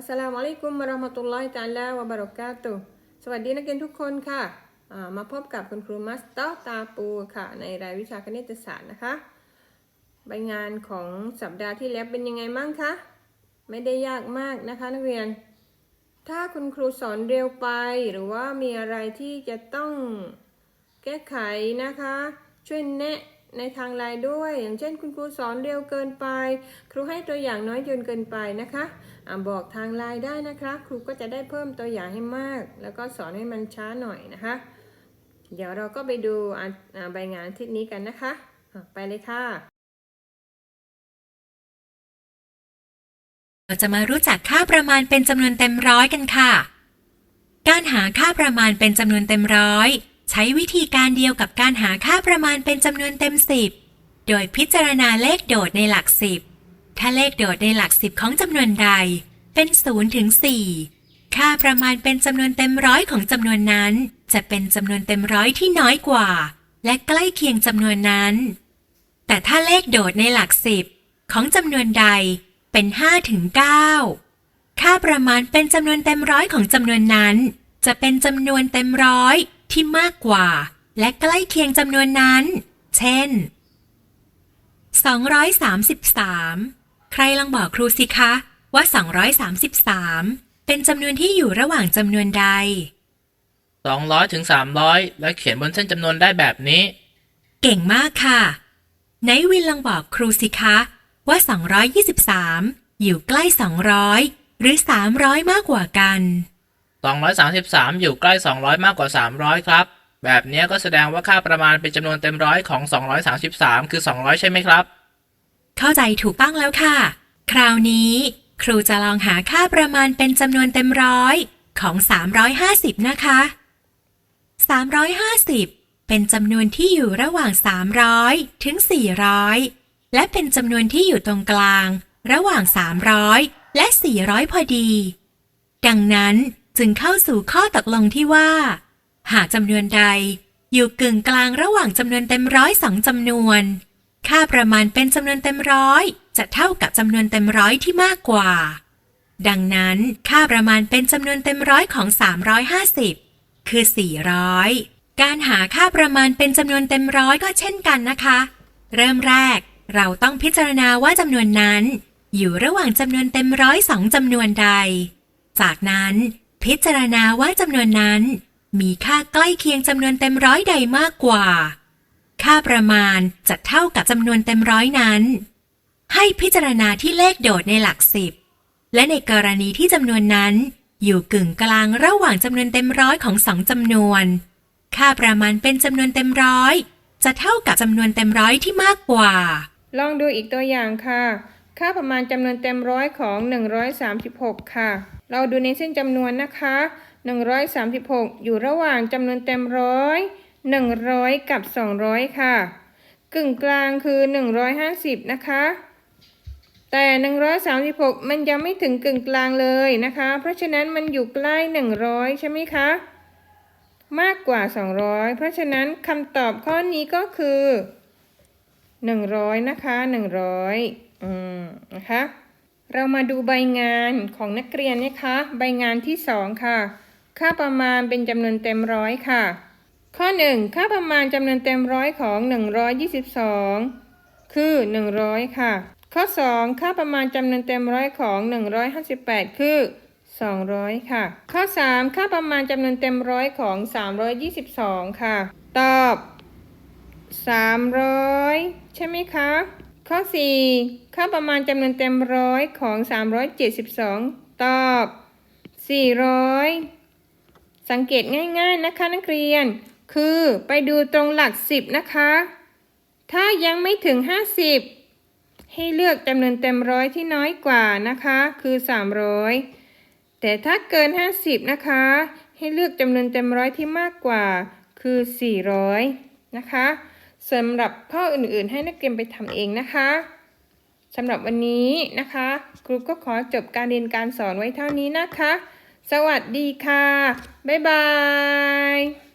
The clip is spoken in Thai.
อัสสลามุอะลัยกุมวะราะมะตุลลอฮิตะอาลาวะบะเราะกาตุสวัสดีนักเรียนทุกคนค่ะ มาพบกับคุณครูมัสเตอร์ตาปูค่ะ ในรายวิชาคณิตศาสตร์นะคะ ใบงานของสัปดาห์ที่แล้วเป็นยังไงบ้างคะ ไม่ได้ยากมากนะคะนักเรียน ถ้าคุณครูสอนเร็วไป หรือว่ามีอะไรที่จะต้องแก้ไขนะคะ ช่วยแนะ ในทางไลน์ด้วย อย่างเช่นคุณครูสอนเร็วเกินไป ครูให้ตัวอย่างน้อยจนเกินไปนะคะอบอกทางไลน์ได้นะคะ ครูก็จะได้เพิ่มตัวอย่างให้มาก แล้วก็สอนให้มันช้าหน่อยนะคะ เดี๋ยวเราก็ไปดูใบงานทิตย์นี้กันนะคะอะไปเลยค่ะเราจะมารู้จักค่าประมาณเป็นจำนวนเต็มร้อยกันค่ะ การหาค่าประมาณเป็นจำนวนเต็มร้อย ใช้วิธีการเดียวกับการหาค่าประมาณเป็นจำนวนเต็มสิบโดยพิจารณาเลขโดดในหลักสิบถ้าเลขโดดในหลักสิบของจำนวนใด เป็น0ถึง4ค่าประมาณเป็นจำนวนเต็มร้อยของจำนวนนั้น จะเป็นจำนวนเต็มร้อยที่น้อยกว่า และใกล้เคียงจำนวนนั้น แต่ถ้าเลขโดดในหลักสิบของจำนวนใดเป็น5ถึง9ค่าประมาณเป็นจำนวนเต็มร้อยของจำนวนนั้น จะเป็นจำนวนเต็มร้อย ที่มากกว่า และใกล้เคียงจำนวนนั้น เช่น 233 ใครลองบอกครูสิคะว่า 233 เป็นจำนวนที่อยู่ระหว่างจำนวนใด 200ถึง300 และเขียนบนเส้นจำนวนได้แบบนี้ เก่งมากค่ะไหนวินลองบอกครูสิคะว่า 223 อยู่ใกล้ 200 หรือ 300 มากกว่ากัน 233 อยู่ใกล้ 200 มากกว่า 300 ครับ แบบนี้ก็แสดงว่าค่าประมาณเป็นจำนวนเต็มร้อยของ 233 คือ 200 ใช่ไหมครับ เข้าใจถูกต้องแล้วค่ะ คราวนี้ ครูจะลองหาค่าประมาณเป็นจำนวนเต็มร้อยของ 350 นะคะ 350 เป็นจำนวนที่อยู่ระหว่าง 300 ถึง 400 และเป็นจำนวนที่อยู่ตรงกลาง ระหว่าง 300 และ 400 พอดี ดังนั้น จึงเข้าสู่ข้อตกลงที่ว่า หากจำนวนใด อยู่กึ่งกลางระหว่างจำนวนเต็มร้อยสองจำนวน ค่าประมาณเป็นจำนวนเต็มร้อย จะเท่ากับจำนวนเต็มร้อยที่มากกว่า ดังนั้นค่าประมาณเป็นจำนวนเต็มร้อยของ 350 คือ 400 การหาค่าประมาณเป็นจำนวนเต็มร้อยก็เช่นกันนะคะ เริ่มแรกเราต้องพิจารณาว่าจำนวนนั้น อยู่ระหว่างจำนวนเต็มร้อยสองจำนวนใด จากนั้น พิจารณาว่าจำนวนนั้น มีค่าใกล้เคียงจำนวนเต็มร้อยใดมากกว่า ค่าประมาณจะเท่ากับจำนวนเต็มร้อยนั้น ให้พิจารณาที่เลขโดดในหลักสิบ และในกรณีที่จำนวนนั้น อยู่กึ่งกลางระหว่างจำนวนเต็มร้อยของสองจำนวน ค่าประมาณเป็นจำนวนเต็มร้อย จะเท่ากับจำนวนเต็มร้อยที่มากกว่า ลองดูอีกตัวอย่างค่ะ ค่าประมาณจำนวนเต็มร้อยของ 136 ค่ะ เราดูในเส้นจำนวนนะคะ 136 อยู่ระหว่างจำนวนเต็มร้อย100 กับ 200 ค่ะ กึ่งกลางคือ 150 นะคะ แต่ 136 มันยังไม่ถึงกึ่งกลางเลยนะคะ เพราะฉะนั้นมันอยู่ใกล้ 100 ใช่ไหมคะ มากกว่า 200 เพราะฉะนั้นคำตอบข้อนี้ก็คือ 100 นะคะ 100 อืม นะคะ เรามาดูใบงานของนักเรียนนะคะ ใบงานที่ 2 ค่ะ ค่าประมาณเป็นจำนวนเต็มร้อยค่ะ ข้อ 1 ค่าประมาณจำนวนเต็มร้อยของ 122 คือ 100 ค่ะ ข้อ 2 ค่าประมาณจำนวนเต็มร้อยของ 158 คือ 200 ค่ะ ข้อ 3 ค่าประมาณจำนวนเต็มร้อยของ 322 ค่ะ ตอบ 300 ใช่ไหมคะ ข้อ 4 ค่าประมาณจำนวนเต็มร้อยของ 372 ตอบ 400 สังเกตง่าย ๆ นะคะนักเรียน คือไปดูตรงหลัก 10 นะคะ ถ้ายังไม่ถึง 50 ให้เลือกจำนวนเต็มร้อยที่น้อยกว่านะคะ คือ 300 แต่ถ้าเกิน 50 นะคะ ให้เลือกจำนวนเต็มร้อยที่มากกว่า คือ 400 นะคะ สำหรับข้ออื่นๆ ให้นักเรียนไปทำเองนะคะสำหรับวันนี้นะคะครูก็ขอจบการเรียนการสอนไว้เท่านี้นะคะ สวัสดีค่ะ บ๊ายบาย